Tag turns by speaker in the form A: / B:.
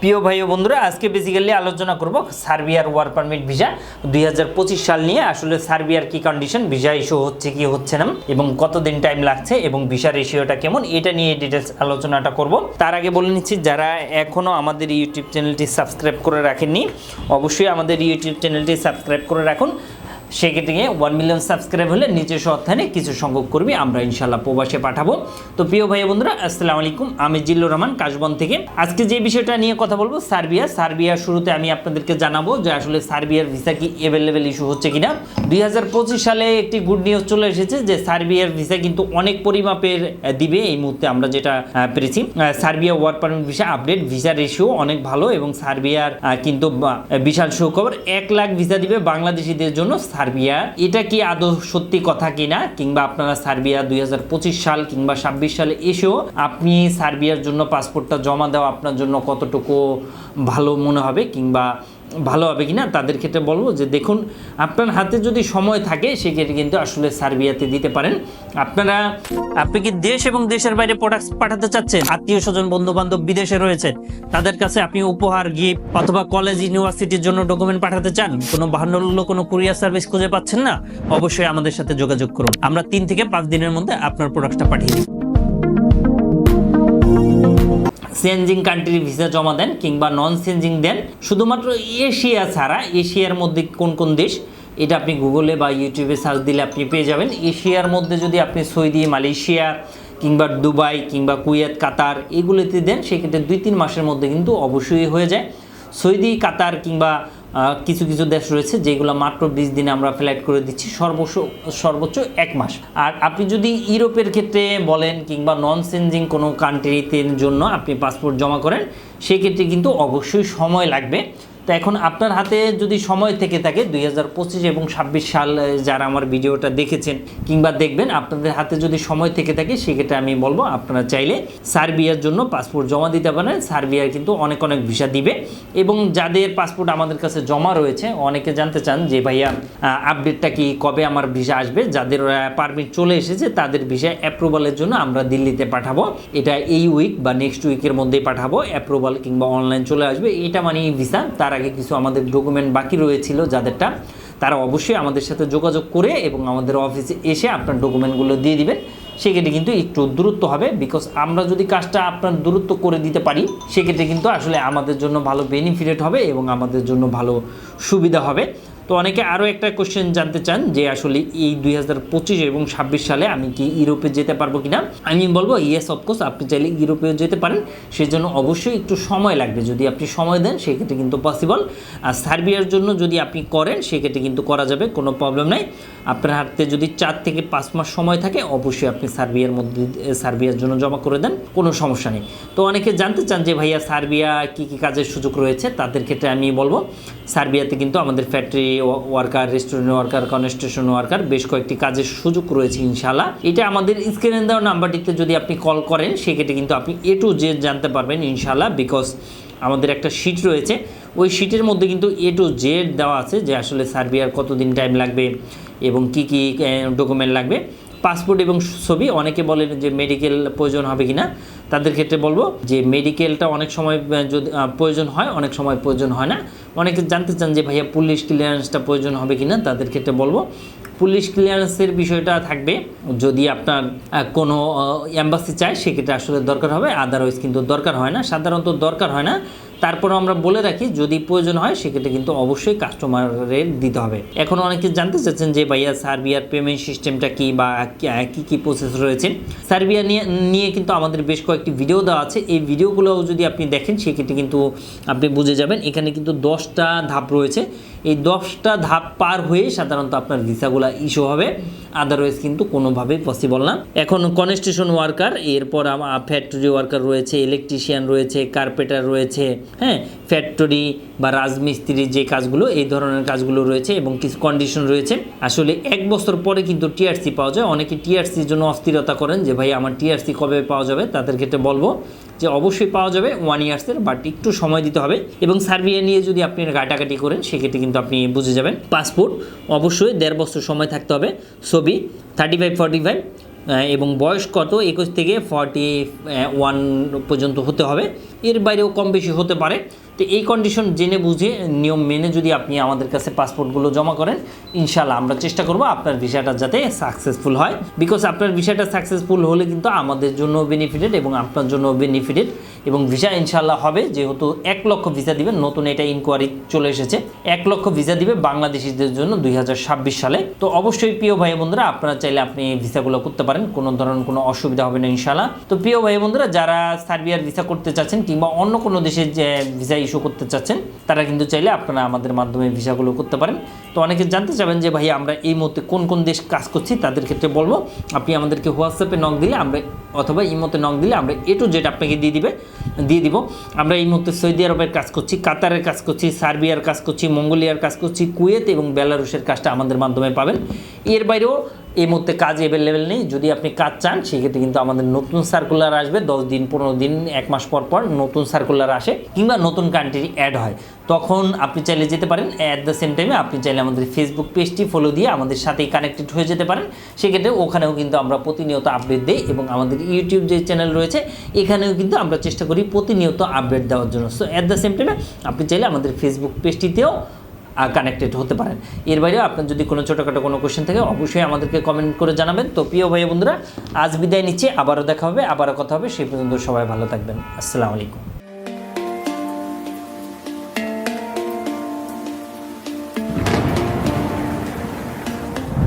A: প্রিয় ভাই ও বন্ধুরা, আজকে বেসিক্যালি আলোচনা করব সার্বিয়ার ওয়ার পারমিট ভিসা দুই হাজার পঁচিশ সাল নিয়ে। আসলে সার্বিয়ার কি কন্ডিশন ভিসা ইস্যু হচ্ছে কি হচ্ছে না? এবং কতদিন টাইম লাগছে? এবং ভিসা রেশিওটা কেমন? এটা নিয়ে ডিটেলস আলোচনাটা করব। তার আগে বলে নিচ্ছি, যারা এখনও আমাদের ইউটিউব চ্যানেলটি সাবস্ক্রাইব করে রাখেননি, অবশ্যই আমাদের ইউটিউব চ্যানেলটি সাবস্ক্রাইব করে রাখুন। সেক্ষেত্রে ওয়ান মিলিয়ন সাবস্ক্রাইব হলে নিজস্ব অর্থায়নে কিছু সংখ্যক কর্মী আমরা ইনশাল্লাহ প্রবাসে পাঠাবো। তো প্রিয় ভাই বন্ধুরা, আসসালামু আলাইকুম। আমি জিল্লুর রহমান, কাশবন থেকে। আজকে যে বিষয়টা নিয়ে কথা বলব, সার্বিয়া। সার্বিয়ার শুরুতে আমি আপনাদেরকে জানাব যে আসলে সার্বিয়ার ভিসা কি অ্যাভেলেবেল ইস্যু হচ্ছে কিনা। দুই সালে একটি গুড নিউজ চলে এসেছে যে সার্বিয়ার ভিসা কিন্তু অনেক পরিমাপের দিবে। এই মুহূর্তে আমরা যেটা পেরেছি। Serbia work permit visa update visa ratio অনেক ভালো এবং সার্বিয়ার কিন্তু বিশাল সুখবর, এক লাখ ভিসা দিবে বাংলাদেশিদের জন্য সার্বিয়া, এটা কি আদৌ সত্যি কথা কিনা? কিংবা আপনারা সার্বিয়া দুই হাজার পঁচিশ সাল কিংবা ছাব্বিশ সালে এসেও আপনি সার্বিয়ার জন্য পাসপোর্টটা জমা দেওয়া আপনার জন্য কতটুকু ভালো মনে হবে? কিংবা ভালো হবে কিনা, তাদের ক্ষেত্রে বলব যে দেখুন, আপনার হাতে যদি সময় থাকে, সেক্ষেত্রে কিন্তু আসলে সার্বিয়াতে দিতে পারেন। আপনারা, আপনি কি দেশ এবং দেশের বাইরে প্রোডাক্ট পাঠাতে চাচ্ছেন? আত্মীয় স্বজন বন্ধু বান্ধব বিদেশে রয়েছে, তাদের কাছে আপনি উপহার গিফট অথবা কলেজ ইউনিভার্সিটির জন্য ডকুমেন্ট পাঠাতে চান? কোনো বাহান্ন কোনো কুরিয়ার সার্ভিস খুঁজে পাচ্ছেন না? অবশ্যই আমাদের সাথে যোগাযোগ করুন। আমরা তিন থেকে পাঁচ দিনের মধ্যে আপনার প্রোডাক্টটা পাঠিয়ে দিই। চেঞ্জিং কান্ট্রির ভিসা জমা দেন কিংবা নন চেঞ্জিং দেন। শুধুমাত্র এশিয়া ছাড়া, এশিয়ার মধ্যে কোন কোন দেশ, এটা আপনি গুগলে বা ইউটিউবে সার্চ দিলে আপনি পেয়ে যাবেন। এশিয়ার মধ্যে যদি আপনি সৌদি, মালয়েশিয়া কিংবা দুবাই কিংবা কুয়েত, কাতার এগুলোতে দেন, সেক্ষেত্রে দুই তিন মাসের মধ্যে কিন্তু অবশ্যই হয়ে যায়। সৌদি, কাতার কিংবা কিছু কিছু দেশ রয়েছে যেগুলো মাত্র বিশ দিনে আমরা ফ্লাইট করে দিচ্ছি সর্বোচ্চ সর্বোচ্চ এক মাস। আর আপনি যদি ইউরোপের ক্ষেত্রে বলেন কিংবা নন চেঞ্জিং কোনো কান্ট্রিতে জন্য আপনি পাসপোর্ট জমা করেন, সেক্ষেত্রে কিন্তু অবশ্যই সময় লাগবে। তো এখন আপনার হাতে যদি সময় থেকে থাকে দুই হাজার পঁচিশ এবং ছাব্বিশ সাল যারা আমার ভিডিওটা দেখেছেন কিংবা দেখবেন, আপনাদের হাতে যদি সময় থেকে থাকে, সেক্ষেত্রে আমি বলব আপনারা চাইলে সার্বিয়ার জন্য পাসপোর্ট জমা দিতে পারেন। সার্বিয়ার কিন্তু অনেক অনেক ভিসা দিবে। এবং যাদের পাসপোর্ট আমাদের কাছে জমা রয়েছে, অনেকে জানতে চান যে, ভাইয়া আপডেটটা কি, কবে আমার ভিসা আসবে? যাদের পারমিট চলে এসেছে, তাদের ভিসা অ্যাপ্রুভালের জন্য আমরা দিল্লিতে পাঠাবো। এটা এই উইক বা নেক্সট উইকের মধ্যেই পাঠাবো। অ্যাপ্রুভাল কিংবা অনলাইন চলে আসবে। এটা মানে ভিসা তার আগে কিছু আমাদের ডকুমেন্ট বাকি রয়েছিল যাদেরটা, তারা অবশ্যই আমাদের সাথে যোগাযোগ করে এবং আমাদের অফিসে এসে আপনার ডকুমেন্টগুলো দিয়ে দিবেন। সেক্ষেত্রে কিন্তু একটু দূরত্ব হবে বিকজ আমরা যদি কাজটা আপনার দূরত্ব করে দিতে পারি, সেক্ষেত্রে কিন্তু আসলে আমাদের জন্য ভালো বেনিফিটেড হবে এবং আমাদের জন্য ভালো সুবিধা হবে। তো অনেকে আরও একটা কোশ্চেন জানতে চান যে আসলে এই দুই হাজার পঁচিশ এবং ছাব্বিশ সালে আমি কি ইউরোপে যেতে পারব কি না আমি বলব ইয়েস অফকোর্স আপনি চাইলে ইউরোপেও যেতে পারেন। সেজন্য অবশ্যই একটু সময় লাগবে। যদি আপনি সময় দেন, সেক্ষেত্রে কিন্তু পসিবল আর সার্বিয়ার জন্য যদি আপনি করেন, সেক্ষেত্রে কিন্তু করা যাবে, কোনো প্রবলেম নাই। আপনার হাতে যদি চার থেকে পাঁচ মাস সময় থাকে, অবশ্যই আপনি সার্বিয়ার মধ্যে, সার্বিয়ার জন্য জমা করে দেন, কোনো সমস্যা নেই। তো অনেকে জানতে চান যে ভাইয়া সার্বিয়া কী কী কাজের সুযোগ রয়েছে, তাদের ক্ষেত্রে আমি বলব, সার্বিয়াতে কিন্তু আমাদের factory worker restaurant worker construction worker বেশ কয়েকটি কাজের সুযোগ রয়েছে ইনশাল্লাহ এটা আমাদের স্ক্রিনে দেওয়া নাম্বারটিতে যদি আপনি কল করেন, সেক্ষেত্রে কিন্তু আপনি এ টু জেড জানতে পারবেন ইনশাল্লাহ বিকজ আমাদের একটা শিট রয়েছে। ওই শিটের মধ্যে কিন্তু এ টু জেড দেওয়া আছে যে আসলে সার্বিয়ার কতদিন টাইম লাগবে এবং কি কি ডকুমেন্ট লাগবে। পাসপোর্ট এবং ছবি, অনেকে বলেন যে মেডিকেল প্রয়োজন হবে কিনা। তাদের ক্ষেত্রে বলব যে মেডিকেলটা অনেক সময় যদি প্রয়োজন হয়, অনেক সময় প্রয়োজন হয় না। অনেকে জানতে চান যে ভাইয়া পুলিশ ক্লিয়ারেন্সটা প্রয়োজন হবে কি না তাদের ক্ষেত্রে বলব পুলিশ ক্লিয়ারেন্সের বিষয়টা থাকবে। যদি আপনার কোনো অ্যাম্বাসি চায়, সেক্ষেত্রে আসলে দরকার হবে। আদারওয়াইজ কিন্তু দরকার হয় না। সাধারণত দরকার হয় না। তারপর আমরা বলে রাখি, যদি প্রয়োজন হয়, সেক্ষেত্রে কিন্তু অবশ্যই কাস্টমারের দিতে হবে। এখন অনেকে জানতে চাচ্ছেন যে, ভাইয়া সার্বিয়ার পেমেন্ট সিস্টেমটা কি বা কী, কি প্রসেস রয়েছে? সার্বিয়া নিয়ে নিয়ে কিন্তু আমাদের বেশ কয়েকটি ভিডিও দেওয়া আছে। এই ভিডিওগুলোও যদি আপনি দেখেন, সেক্ষেত্রে কিন্তু আপনি বুঝে যাবেন, এখানে কিন্তু দশটা ধাপ রয়েছে। এই দশটা ধাপ পার হয়ে সাধারণত আপনার ভিসাগুলো ইস্যু হবে। আদারওয়াইজ কিন্তু কোনোভাবেই পসিবল না। এখন কনস্ট্রাকশন ওয়ার্কার এরপর ফ্যাক্টরি ওয়ার্কার রয়েছে ইলেকট্রিশিয়ান রয়েছে কার্পেটার রয়েছে হ্যাঁ ফ্যাক্টরি বা রাজমিস্ত্রির যে কাজগুলো, এই ধরনের কাজগুলো রয়েছে এবং কিছু কন্ডিশন রয়েছে। আসলে এক বছর পরে কিন্তু টিআরসি পাওয়া যায়। অনেকে টিআরসির জন্য অস্থিরতা করেন যে, ভাই, আমার টিআরসি কবে পাওয়া যাবে? তাদের ক্ষেত্রে বলব যে, অবশ্যই পাওয়া যাবে ওয়ান ইয়ার্সের বাট একটু সময় দিতে হবে এবং সার্বিয়া নিয়ে যদি আপনি ঘাটাঘাটি করেন, সেক্ষেত্রে কিন্তু আপনি বুঝে যাবেন। পাসপোর্ট অবশ্যই দেড় বছর সময় থাকতে হবে। ছবি থার্টি ফাইভ ফর্টি ফাইভ এবং বয়স কত? একুশ থেকে ফর্টি ওয়ান পর্যন্ত হতে হবে। এর বাইরেও কম বেশি হতে পারে। তো এই কন্ডিশন জেনে বুঝে, নিয়ম মেনে যদি আপনি আমাদের কাছে পাসপোর্টগুলো জমা করেন ইনশাল্লাহ আমরা চেষ্টা করব আপনার ভিসাটা যাতে সাকসেসফুল হয়। বিকজ আপনার ভিসাটা সাকসেসফুল হলে কিন্তু আমাদের জন্য বেনিফিটেড এবং আপনার জন্য বেনিফিটেড এবং ভিসা ইনশাল্লাহ হবে, যেহেতু এক লক্ষ ভিসা দিবেন নতুন এটা ইনকোয়ারি চলে এসেছে। এক লক্ষ ভিসা দিবে বাংলাদেশিদের জন্য দুই হাজার ছাব্বিশ সালে। তো অবশ্যই প্রিয় ভাই বন্ধুরা আপনারা চাইলে আপনি ভিসাগুলো করতে পারেন, কোনো ধরনের কোনো অসুবিধা হবে না ইনশাল্লাহ তো প্রিয় ভাই বন্ধুরা যারা সার্বিয়ার ভিসা করতে চাচ্ছেন কিংবা অন্য কোনো দেশে যে ভিসা ইস্যু করতে চাচ্ছেন, তারা কিন্তু চাইলে আপনারা আমাদের মাধ্যমে ভিসাগুলো করতে পারেন। তো অনেকে জানতে চাবেন যে, ভাই, আমরা এই মুহূর্তে কোন কোন দেশ কাজ করছি? তাদের ক্ষেত্রে বলব, আপনি আমাদেরকে হোয়াটসঅ্যাপে নক দিলে আমরা, অথবা এই ইমোতে নক দিলে আমরা এ টু জেড আপনাকে দিয়ে দিবে, দিয়ে দিব। আমরা এই মুহূর্তে সৌদি আরবের কাজ করছি, কাতারের কাজ করছি সার্বিয়ার কাজ করছি, মঙ্গোলিয়ার কাজ করছি, কুয়েত এবং বেলারুশের কাজটা আমাদের মাধ্যমে পাবেন। এর বাইরেও এই মুহূর্তে কাজ অ্যাভেলেবেল নেই। যদি আপনি কাজ চান, সেক্ষেত্রে কিন্তু আমাদের নতুন সার্কুলার আসবে। দশ দিন, পনেরো দিন, এক মাস পর পর নতুন সার্কুলার আসে কিংবা নতুন কান্ট্রি অ্যাড হয়। তখন আপনি চাইলে যেতে পারেন। অ্যাট দ্য সেম টাইমে আপনি চাইলে আমাদের ফেসবুক পেজটি ফলো দিয়ে আমাদের সাথেই কানেক্টেড হয়ে যেতে পারেন। সেক্ষেত্রে ওখানেও কিন্তু আমরা প্রতিনিয়ত আপডেট দিই এবং আমাদের ইউটিউব যে চ্যানেল রয়েছে, এখানেও কিন্তু আমরা চেষ্টা করি প্রতিনিয়ত আপডেট দেওয়ার জন্য। সো অ্যাট দ্য সেম টাইমে আপনি চাইলে আমাদের ফেসবুক পেজটিতেও কানেক্টেড হতে পারেন। এর বাইরেও আপনার যদি কোনো ছোটোখাটো কোনো কোশ্চেন থাকে, অবশ্যই আমাদেরকে কমেন্ট করে জানাবেন। তো প্রিয় ভাই বন্ধুরা, আজ বিদায় নিচ্ছি, আবারও দেখা হবে, আবারও কথা হবে, সেই পর্যন্ত সবাই ভালো থাকবেন। আসসালামু আলাইকুম।